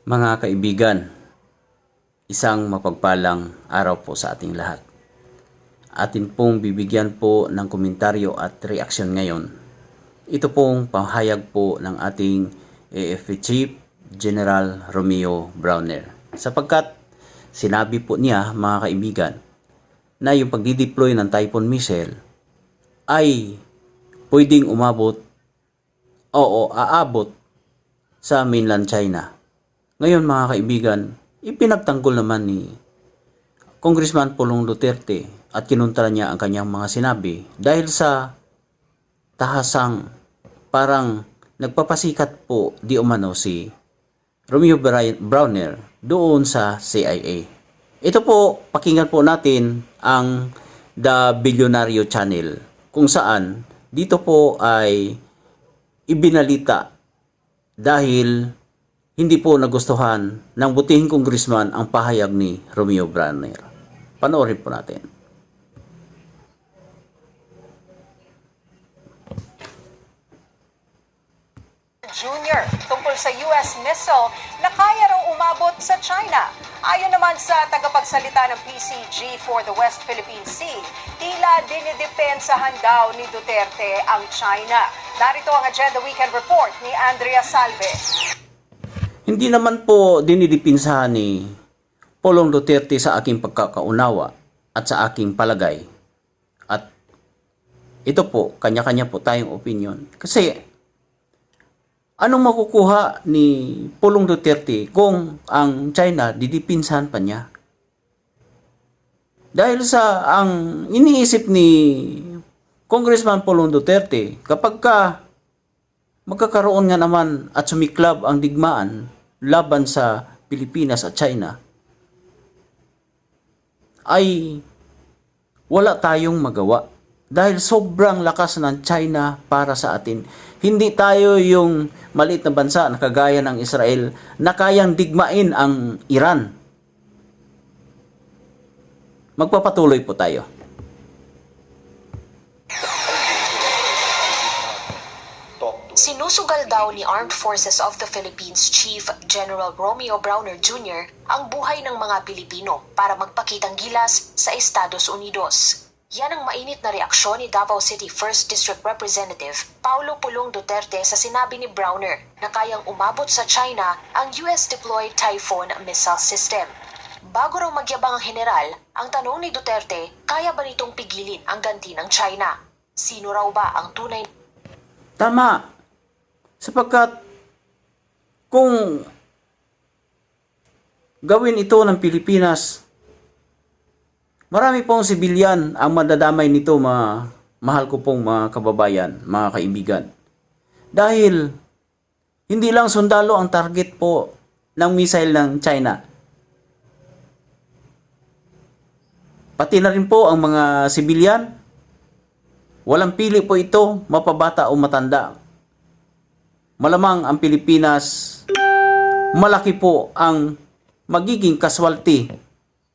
Mga kaibigan, isang mapagpalang araw po sa ating lahat. Atin pong bibigyan po ng komentaryo at reaksyon ngayon. Ito pong pahayag po ng ating AFP Chief General Romeo Browner. Sapagkat sinabi po niya mga kaibigan na yung pagdideploy ng Typhoon missile ay pwedeng umabot oo aabot sa mainland China. Ngayon mga kaibigan, ipinagtanggol naman ni Congressman Pulong Duterte at kinuntra niya ang kanyang mga sinabi dahil sa tahasang parang nagpapasikat po di umano si Romeo Browner doon sa CIA. Ito po, pakinggan po natin ang The Billionario Channel kung saan dito po ay ibinalita dahil hindi po nagustuhan ng butihing congressman ang pahayag ni Romeo Browner. Panoorin po natin. Jr. tungkol sa US missile na kaya raw umabot sa China. Ayon naman sa tagapagsalita ng PCG for the West Philippine Sea, tila dinidepensahan daw ni Duterte ang China. Narito ang Agenda Weekend Report ni Andrea Salve. Hindi naman po dinidipinsahan ni Polong Duterte sa aking pagkakaunawa at sa aking palagay. At ito po, kanya-kanya po tayong opinion. Kasi anong makukuha ni Polong Duterte kung ang China didipinsahan pa niya? Dahil sa ang iniisip ni Congressman Polong Duterte, kapag ka magkakaroon nga naman at sumiklab ang digmaan laban sa Pilipinas at China, ay wala tayong magawa. Dahil sobrang lakas ng China para sa atin. Hindi tayo yung maliit na bansa na kagaya ng Israel na kayang digmain ang Iran. Magpapatuloy po tayo. Sinusugal daw ni Armed Forces of the Philippines Chief General Romeo Browner Jr. ang buhay ng mga Pilipino para magpakitang gilas sa Estados Unidos. Yan ang mainit na reaksyon ni Davao City 1st District Representative Paulo Pulong Duterte sa sinabi ni Browner na kayang umabot sa China ang US-deployed Typhoon missile system. Bago raw magyabang ang general, ang tanong ni Duterte, kaya ba nitong pigilin ang ganti ng China? Sino raw ba ang tunay Tama. Sapagkat kung gawin ito ng Pilipinas, marami pong sibilyan ang madadamay nito, mga mahal ko pong mga kababayan, mga kaibigan. Dahil hindi lang sundalo ang target po ng missile ng China. Pati na rin po ang mga sibilyan, Walang pili po ito, mapabata o matanda. Malamang ang Pilipinas, malaki po ang magiging casualty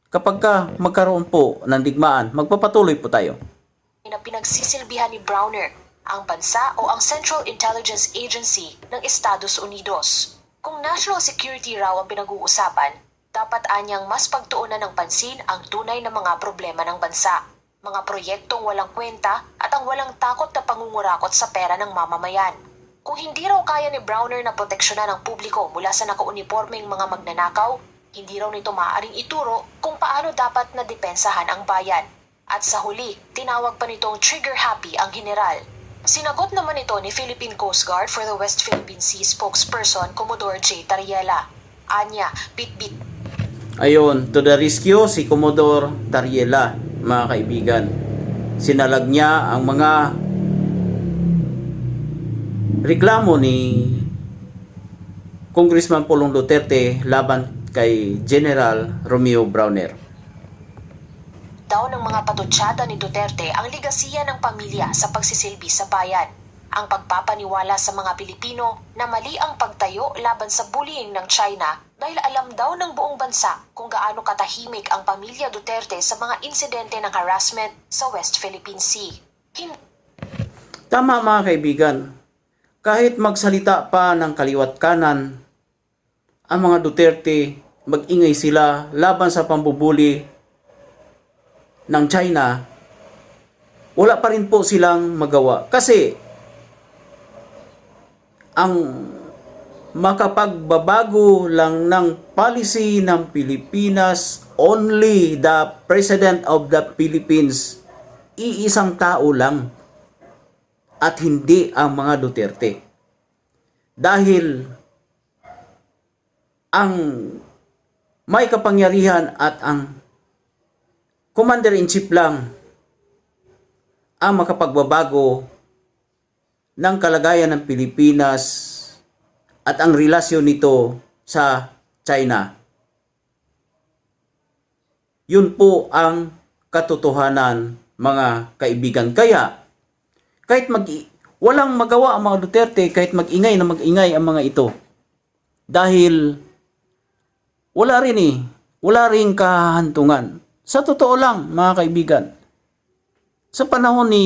kapag ka magkaroon po ng digmaan. Magpapatuloy po tayo. na pinagsisilbihan ni Browner, ang bansa o ang Central Intelligence Agency ng Estados Unidos. Kung national security raw ang pinag-uusapan, dapat anyang mas pagtuunan ng pansin ang tunay na mga problema ng bansa, mga proyektong walang kwenta at ang walang takot na pangungurakot sa pera ng mamamayan. Kung hindi raw kaya ni Browner na proteksyonan ang publiko mula sa nakauniformeng mga magnanakaw, hindi raw nito maaaring ituro kung paano dapat na depensahan ang bayan. At sa huli, tinawag pa nitong trigger happy ang general. Sinagot naman ito ni Philippine Coast Guard for the West Philippine Sea spokesperson Commodore J. Tariela. Anya, bit-bit Ayon, to the rescue si Commodore Tariela, mga kaibigan. Sinalag niya ang mga reklamo ni Congressman Pulong Duterte laban kay General Romeo Browner. daw ng mga patutsada ni Duterte ang ligasiya ng pamilya sa pagsisilbi sa bayan. Ang pagpapaniwala sa mga Pilipino na mali ang pagtayo laban sa bullying ng China dahil alam daw ng buong bansa kung gaano katahimik ang pamilya Duterte sa mga insidente ng harassment sa West Philippine Sea. Hin- Tama mga kaibigan, kahit magsalita pa ng kaliwat kanan ang mga Duterte mag-ingay sila laban sa pambubuli ng China, wala pa rin po silang magawa. Kasi ang makapagbabago lang ng policy ng Pilipinas, only the President of the Philippines, iisang tao lang at hindi ang mga Duterte. Dahil ang may kapangyarihan at ang commander-in-chief lang ang makapagbabago ng kalagayan ng Pilipinas at ang relasyon nito sa China. Yun po ang katotohanan mga kaibigan. Kaya kahit mag walang magawa ang mga Duterte kahit mag-ingay na mag-ingay ang mga ito. Dahil wala rin eh. Wala rin kahantungan. Sa totoo lang, mga kaibigan, sa panahon ni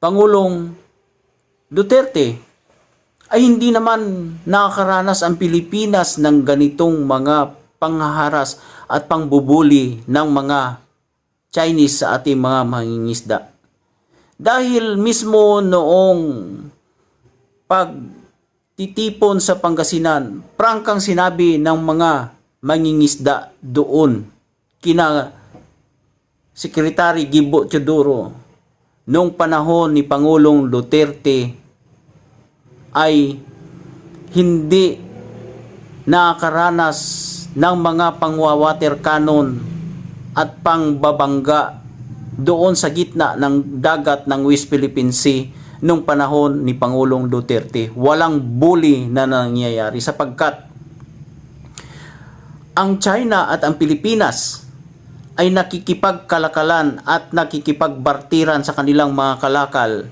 Pangulong Duterte, ay hindi naman nakakaranas ang Pilipinas ng ganitong mga panghaharas at pangbubuli ng mga Chinese sa ating mga mangingisda. Dahil mismo noong pagtitipon sa Pangasinan, prangkang sinabi ng mga mangingisda doon kina Secretary Gibo Teodoro noong panahon ni Pangulong Duterte ay hindi nakaranas ng mga pangwawater cannon at pangbabangga doon sa gitna ng dagat ng West Philippine Sea nung panahon ni Pangulong Duterte. Walang bully na nangyayari sapagkat ang China at ang Pilipinas ay nakikipagkalakalan at nakikipagbartiran sa kanilang mga kalakal.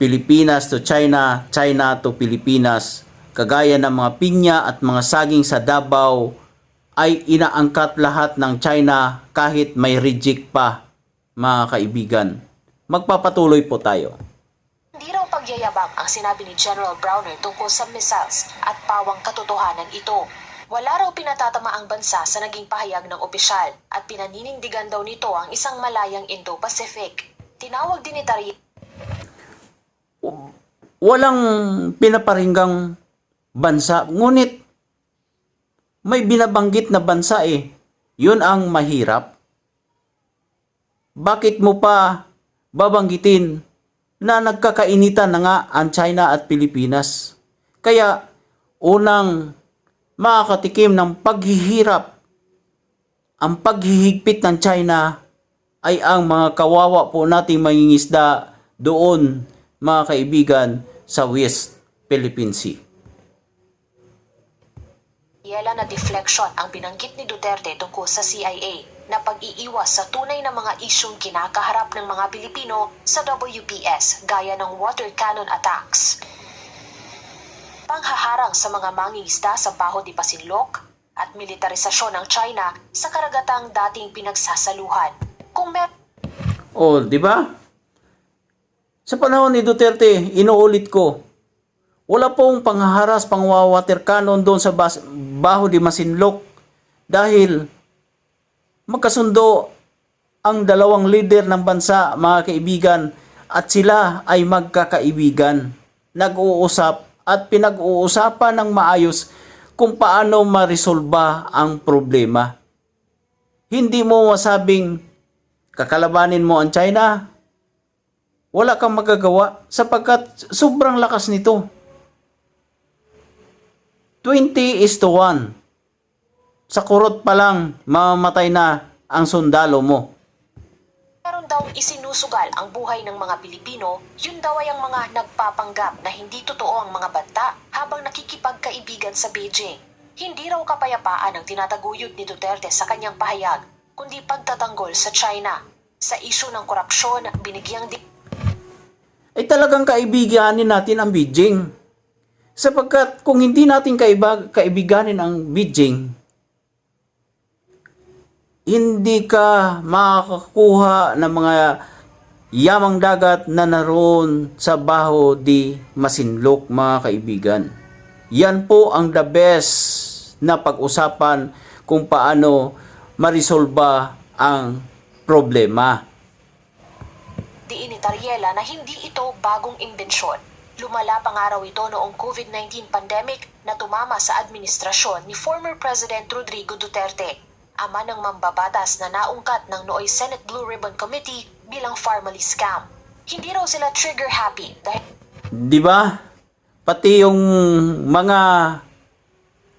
Pilipinas to China, China to Pilipinas, kagaya ng mga pinya at mga saging sa Davao ay inaangkat lahat ng China kahit may reject pa, mga kaibigan. Magpapatuloy po tayo. Hindi raw pagyayabang ang sinabi ni General Browner tungkol sa missiles at pawang katotohanan ito. Wala raw pinatatama ang bansa sa naging pahayag ng opisyal at pinaninindigan daw nito ang isang malayang Indo-Pacific. Tinawag din ni Tari Walang pinaparinggang bansa, ngunit may binabanggit na bansa eh. Yun ang mahirap. Bakit mo pa babanggitin na nagkakainitan na nga ang China at Pilipinas? Kaya unang makakatikim ng paghihirap ang paghihigpit ng China ay ang mga kawawa po nating mangingisda doon mga kaibigan sa West Philippine Sea. Yela na deflection ang binanggit ni Duterte tungkol sa CIA na pag-iiwas sa tunay na mga isyong kinakaharap ng mga Pilipino sa WPS gaya ng water cannon attacks. Panghaharang sa mga mangingisda sa Baho de Pasinloc at militarisasyon ng China sa karagatang dating pinagsasaluhan. Kung mer O, di ba? Sa panahon ni Duterte, inuulit ko, wala pong panghaharas, pangwawater cannon doon sa bas- Baho de Masinloc dahil magkasundo ang dalawang leader ng bansa, mga kaibigan, at sila ay magkakaibigan. Nag-uusap at pinag-uusapan ng maayos kung paano maresolba ang problema. Hindi mo masabing kakalabanin mo ang China, wala kang magagawa sapagkat sobrang lakas nito. 20 is to 1. Sa kurot pa lang, mamamatay na ang sundalo mo. meron daw isinusugal ang buhay ng mga Pilipino, yun daw ay ang mga nagpapanggap na hindi totoo ang mga banta habang nakikipagkaibigan sa Beijing. Hindi raw kapayapaan ang tinataguyod ni Duterte sa kanyang pahayag, kundi pagtatanggol sa China. Sa isyu ng korupsyon, binigyang di Ay talagang kaibiganin natin ang Beijing. Sapagkat kung hindi natin kaibag, kaibiganin ang Beijing, hindi ka makakakuha ng mga yamang dagat na naroon sa Baho di Masinloc, mga kaibigan. Yan po ang the best na pag-usapan kung paano marisolba ang problema. Diin ni na hindi ito bagong imbensyon. Lumala pa nga raw ito noong COVID-19 pandemic na tumama sa administrasyon ni former President Rodrigo Duterte, ama ng mambabatas na naungkat ng nooy Senate Blue Ribbon Committee bilang Farmally scam. Hindi raw sila trigger happy dahil Di ba? Pati yung mga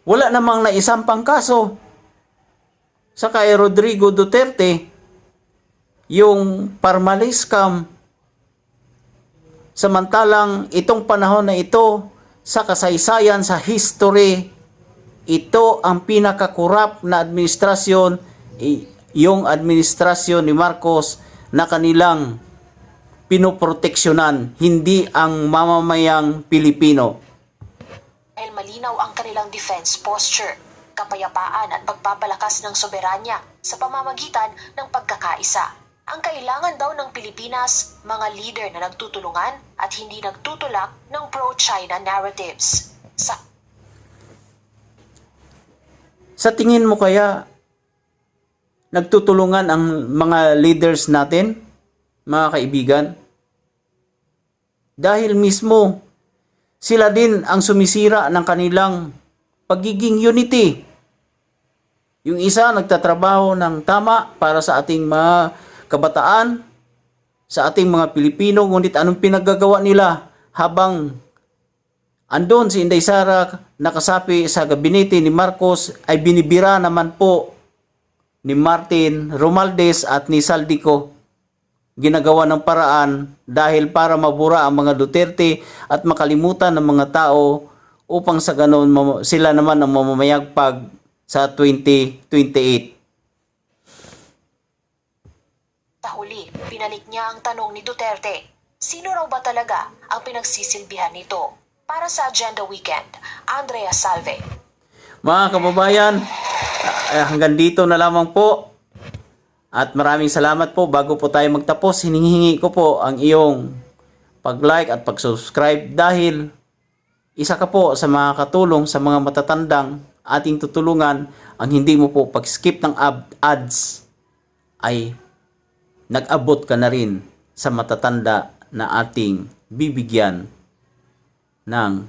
wala namang naisampang kaso sa kay Rodrigo Duterte yung Parmalee scam samantalang itong panahon na ito sa kasaysayan sa history ito ang pinakakurap na administrasyon yung administrasyon ni Marcos na kanilang pinoproteksyonan, hindi ang mamamayang Pilipino. dahil malinaw ang kanilang defense posture, kapayapaan at pagpapalakas ng soberanya sa pamamagitan ng pagkakaisa. Ang kailangan daw ng Pilipinas, mga leader na nagtutulungan at hindi nagtutulak ng pro-China narratives. Sa Sa tingin mo kaya, nagtutulungan ang mga leaders natin, mga kaibigan? Dahil mismo, sila din ang sumisira ng kanilang pagiging unity. Yung isa nagtatrabaho ng tama para sa ating mga kabataan, sa ating mga Pilipino, ngunit anong pinaggagawa nila habang andon si Inday Sara nakasapi sa gabinete ni Marcos ay binibira naman po ni Martin Romaldes at ni Saldico. Ginagawa ng paraan dahil para mabura ang mga Duterte at makalimutan ng mga tao upang sa ganon mam- sila naman ang mamamayagpag sa 2028. Sa huli, pinalik niya ang tanong ni Duterte. Sino raw ba talaga ang pinagsisilbihan nito? Para sa Agenda Weekend, Andrea Salve. Mga kababayan, eh, hanggang dito na lamang po. At maraming salamat po. Bago po tayo magtapos, hinihingi ko po ang iyong pag-like at pag-subscribe dahil isa ka po sa mga katulong sa mga matatandang ating tutulungan ang hindi mo po pag-skip ng ads ay nag-abot ka na rin sa matatanda na ating bibigyan ng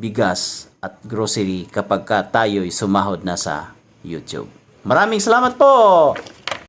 bigas at grocery kapag ka tayo'y sumahod na sa YouTube. Maraming salamat po!